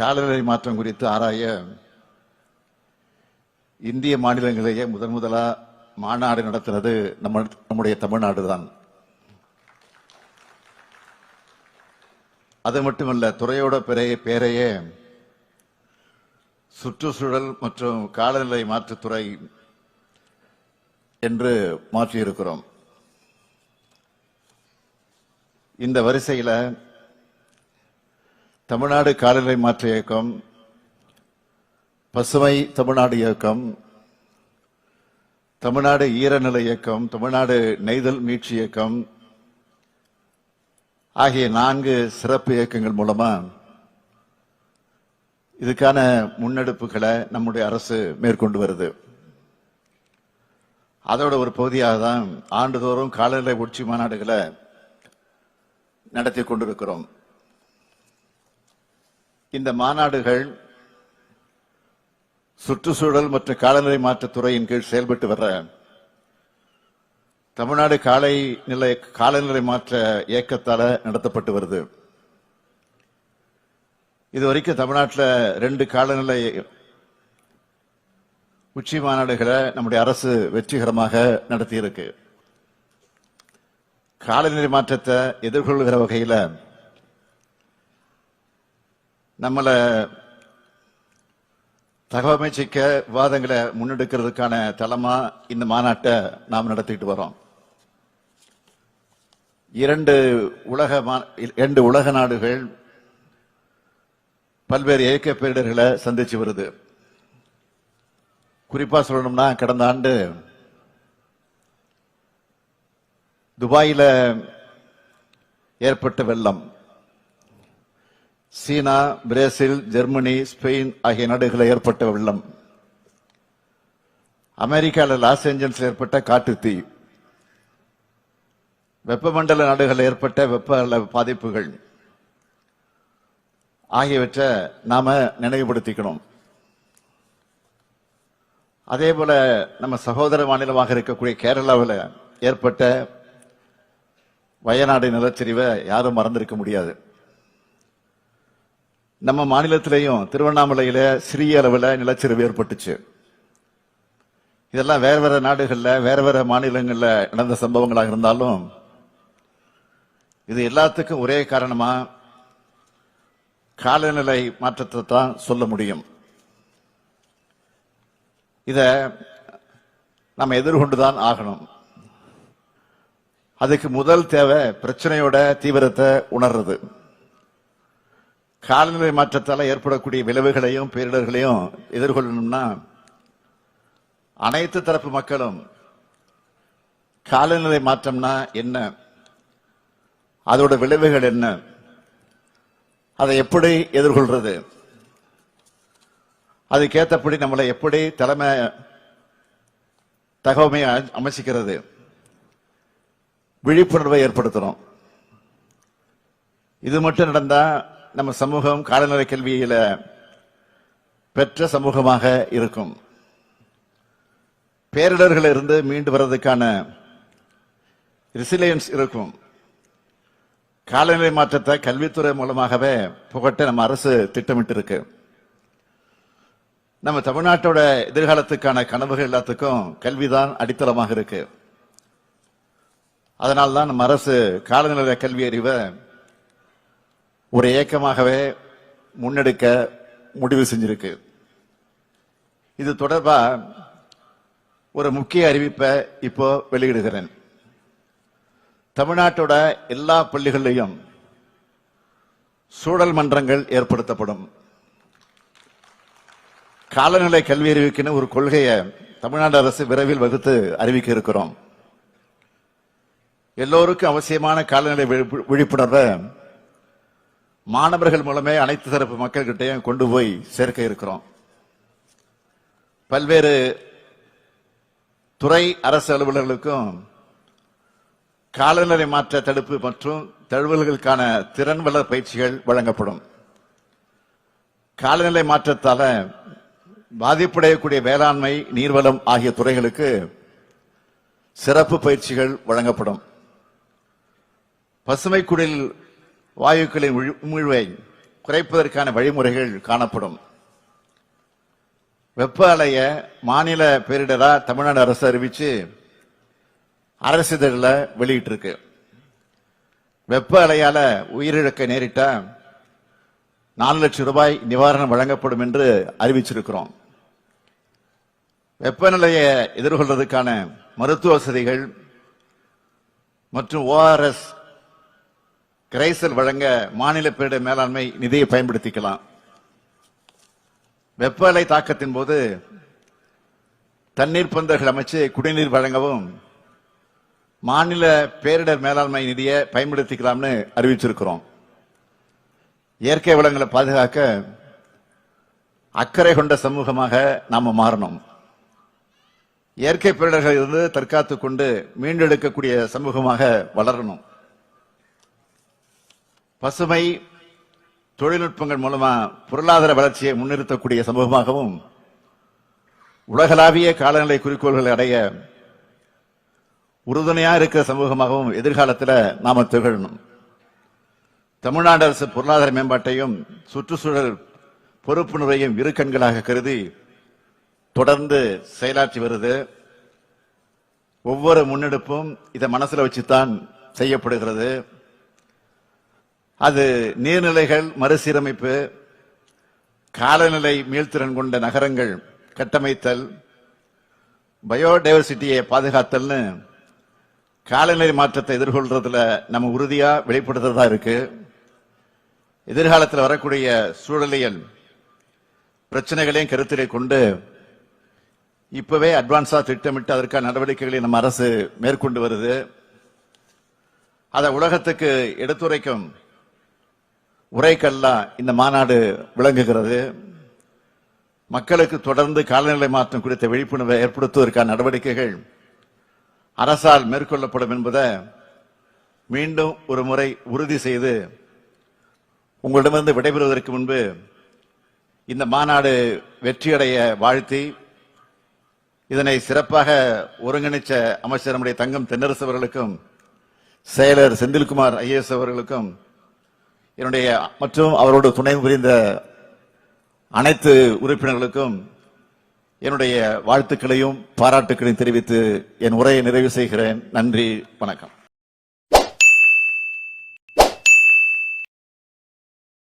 காலநிலை மாற்றம் குறித்து ஆராய இந்திய மாநிலங்களிலேயே முதன் முதலா மாநாடு நடத்தினது நம்ம நம்முடைய தமிழ்நாடு தான் அது மட்டுமல்ல துறையோட பெரிய பேரையே சுற்றுச்சூழல் மற்றும் காலநிலை மாற்றுத்துறை என்று மாற்றியிருக்கிறோம். இந்த வரிசையில் தமிழ்நாடு காலநிலை மாற்ற இயக்கம் பசுமை தமிழ்நாடு இயக்கம் தமிழ்நாடு ஈரநிலை இயக்கம் தமிழ்நாடு நெய்தல் மீட்சி இயக்கம் ஆகிய நான்கு சிறப்பு இயக்கங்கள் மூலமா இதுக்கான முன்னெடுப்புகளை நம்முடைய அரசு மேற்கொண்டு வருது. அதோட ஒரு பகுதியாக தான் ஆண்டுதோறும் காலநிலை உச்சி மாநாடுகளை நடத்தி கொண்டிருக்கிறோம். இந்த மாநாடுகள் சுற்றுச்சூழல் மற்றும் காலநிலை மாற்றத்துறையின் கீழ் செயல்பட்டு வர்ற தமிழ்நாடு காலை நிலை காலநிலை மாற்ற இயக்கத்தால நடத்தப்பட்டு வருது. இது வரைக்கும் தமிழ்நாட்டில் ரெண்டு காலநிலை உச்சி மாநாடுகளை நம்முடைய அரசு வெற்றிகரமாக நடத்தியிருக்கு. காலநிலை மாற்றத்தை எதிர்கொள்கிற வகையில நம்மளை தகவமைச்சிக்க விவாதங்களை முன்னெடுக்கிறதுக்கான தளமா இந்த மாநாட்டை நாம் நடத்திட்டு வரோம். இரண்டு உலக மா- இரண்டு உலக நாடுகள் பல்வேறு இயக்க பேரிடர்களை சந்திச்சு வருது. குறிப்பா சொல்லணும்னா கடந்த ஆண்டு துபாயில ஏற்பட்ட வெள்ளம். சீனா பிரேசில் ஜெர்மனி ஸ்பெயின் ஆகிய நாடுகளில் ஏற்பட்ட வெள்ளம். அமெரிக்காவில் லாஸ் ஏஞ்சல்ஸ் ஏற்பட்ட காட்டுத்தீ வெப்பமண்டல நாடுகளில் ஏற்பட்ட வெப்ப பாதிப்புகள். ஆகியவற்றை நாம நினைவுபடுத்திக்கணும். அதே போல நம்ம சகோதர மாநிலமாக இருக்கக்கூடிய கேரளாவில் ஏற்பட்ட வயநாடு நிலச்சரிவை யாரும் மறந்திருக்க முடியாது. நம்ம மாநிலத்திலையும் திருவண்ணாமலையில சிறிய அளவில் நிலச்சரிவு ஏற்பட்டுச்சு. இதெல்லாம் வேற வேற நாடுகளில் வேற வேற மாநிலங்களில் நடந்த சம்பவங்களாக இருந்தாலும் இது எல்லாத்துக்கும் ஒரே காரணமா காலநிலை மாற்றத்தை தான் சொல்ல முடியும். இதை நம்ம எதிர்கொண்டுதான் ஆகணும். அதுக்கு முதல் தேவை பிரச்சனையோட தீவிரத்தை உணர்றது. காலநிலை மாற்றத்தால் ஏற்படக்கூடிய விளைவுகளையும் பேரிடர்களையும் எதிர்கொள்ளணும்னா அனைத்து தரப்பு மக்களும் காலநிலை மாற்றம்னா என்ன? அதோட விளைவுகள் என்ன? அதை எப்படி எதிர்கொள்றது? அதுக்கேற்றபடி நம்மளை எப்படி தலைமை தகவமை அமைச்சிக்கிறது? விழிப்புணர்வை ஏற்படுத்துறோம். இது மட்டும் நடந்தா நம்ம சமூகம் காலநிலை கல்வியில பெற்ற சமூகமாக இருக்கும். பேரிடர்கள் இருந்து மீண்டு வர்றதுக்கான ரிசிலியன்ஸ் இருக்கும். காலநிலை மாற்றத்தை கல்வித்துறை மூலமாகவே புகட்ட நம்ம அரசு திட்டமிட்டு இருக்கு நம்ம தமிழ்நாட்டோட எதிர்காலத்துக்கான கனவுகள் எல்லாத்துக்கும் கல்விதான் அடித்தளமாக இருக்கு. அதனால்தான் நம்ம அரசு காலநிலை கல்வி அறிவை ஒரு இயக்கமாகவே முன்னெடுக்க முடிவு செஞ்சிருக்கு. இது தொடர்பா ஒரு முக்கிய அறிவிப்பை இப்போ வெளியிடுகிறேன். தமிழ்நாட்டோட எல்லா பள்ளிகளிலையும் சூழல் மன்றங்கள் ஏற்படுத்தப்படும். காலநிலை கல்வி அறிவிக்குன்னு ஒரு கொள்கையை தமிழ்நாடு அரசு விரைவில் வகுத்து அறிவிக்க இருக்கிறோம். எல்லோருக்கும் அவசியமான காலநிலை விழிப்பு- விழிப்புணர்வை மாணவர்கள் மூலமே அனைத்து தரப்பு மக்கள்கிட்டையும் கொண்டு போய் சேர்க்க இருக்கிறோம். பல்வேறு துறை அரசு அலுவலர்களுக்கும் காலநிலை மாற்ற தடுப்பு மற்றும் தழுவல்களுக்கான திறன் வளர் பயிற்சிகள் வழங்கப்படும். காலநிலை மாற்றத்தால பாதிப்படையக்கூடிய வேளாண்மை நீர்வளம் ஆகிய துறைகளுக்கு சிறப்பு பயிற்சிகள் வழங்கப்படும். பசுமை குடில் வாயுக்களின் உமிழ்வை குறைப்பதற்கான வழிமுறைகள் காணப்படும். வெப்ப அலைய மாநில பேரிடரா தமிழ்நாடு அரசு அறிவிச்சு அரசிதழில் வெளியிட்டிருக்கு. வெப்ப அலையால உயிரிழக்க நேரிட்டா நாலு லட்சம் ரூபாய் நிவாரணம் வழங்கப்படும் என்று அறிவிச்சிருக்கிறோம். வெப்பநிலையை எதிர்கொள்வதற்கான மருத்துவ வசதிகள் மற்றும் ஓஆர்எஸ் கிரைசல் வழங்க மாநில பேரிடர் மேலாண்மை நிதியை பயன்படுத்திக்கலாம். வெப்ப அலை தாக்கத்தின் போது தண்ணீர் பந்தர்கள் அமைச்சு குடிநீர் வழங்கவும் மாநில பேரிடர் மேலாண்மை நிதியை பயன்படுத்திக்கலாம்னு அறிவிச்சிருக்கிறோம். இயற்கை வளங்களை பாதுகாக்க அக்கறை கொண்ட சமூகமாக நாம் மாறணும். இயற்கை பேரிடர்கள் இருந்து தற்காத்துக் கொண்டு மீண்டெடுக்கக்கூடிய சமூகமாக வளரணும். பசுமை தொழில்நுட்பங்கள் மூலமா பொருளாதார வளர்ச்சியை முன்னிறுத்தக்கூடிய சமூகமாகவும் உலகளாவிய காலநிலை குறிக்கோள்களை அடைய உறுதுணையா இருக்கிற சமூகமாகவும் எதிர்காலத்தில் நாம திகழணும். தமிழ்நாடு அரசு பொருளாதார மேம்பாட்டையும் சுற்றுச்சூழல் பொறுப்புணர்வையும் இரு கண்களாக கருதி தொடர்ந்து செயலாற்றி வருது. ஒவ்வொரு முன்னெடுப்பும் இதை மனசில் வச்சுத்தான் செய்யப்படுகிறது. அது நீர்நிலைகள் மறுசீரமைப்பு காலநிலை மீள்திறன் கொண்ட நகரங்கள் கட்டமைத்தல் பயோடைவர்சிட்டியை பாதுகாத்தல்னு காலநிலை மாற்றத்தை எதிர்கொள்றதுல நம்ம உறுதியா வெளிப்படுத்துறதா இருக்கு. எதிர்காலத்தில் வரக்கூடிய சூழலியல் பிரச்சனைகளையும் கருத்திலே கொண்டு இப்பவே அட்வான்ஸா திட்டமிட்டு அதற்கான நடவடிக்கைகளை நம்ம அரசு மேற்கொண்டு வருது. அதை உலகத்துக்கு எடுத்துரைக்கும் உரைக்கல்லா இந்த மாநாடு விளங்குகிறது. மக்களுக்கு தொடர்ந்து காலநிலை மாற்றம் குறித்த விழிப்புணர்வை ஏற்படுத்துவதற்கான நடவடிக்கைகள் அரசால் மேற்கொள்ளப்படும் என்பதை மீண்டும் ஒரு முறை உறுதி செய்து உங்களிடமிருந்து விடைபெறுவதற்கு முன்பு இந்த மாநாடு வெற்றியடைய வாழ்த்தி இதனை சிறப்பாக ஒருங்கிணைச்ச அமைச்சர் நம்முடைய தங்கம் தென்னரசு அவர்களுக்கும் செயலர் செந்தில்குமார் ஐஏஎஸ் அவர்களுக்கும் என்னுடைய மற்றும் அவரோடு துணை புரிந்த அனைத்து உறுப்பினர்களுக்கும் என்னுடைய வாழ்த்துக்களையும் பாராட்டுக்களையும் தெரிவித்து என் உரையை நிறைவு செய்கிறேன். நன்றி வணக்கம்.